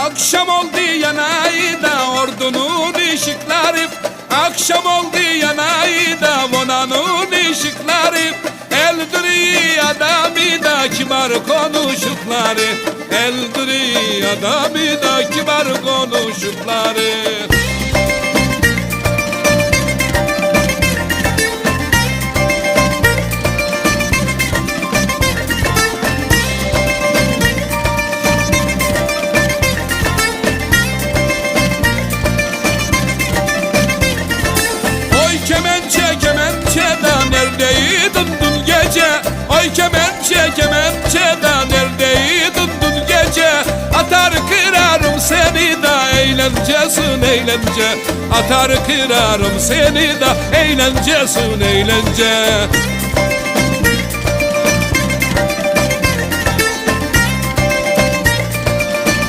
Akşam oldu yanayı da ordunun ışıkları Akşam oldu yanayı da vonanın ışıkları Eldiri adamı da kibar konuşukları. Eldiri adamı da kibar konuşukları kemençe kemençe da neredeydin dün gece? Oy kemençe kemençe da neredeydin dün gece? Atar kırarım seni da eğlencesin eğlence Atar kırarım seni da eğlencesin eğlence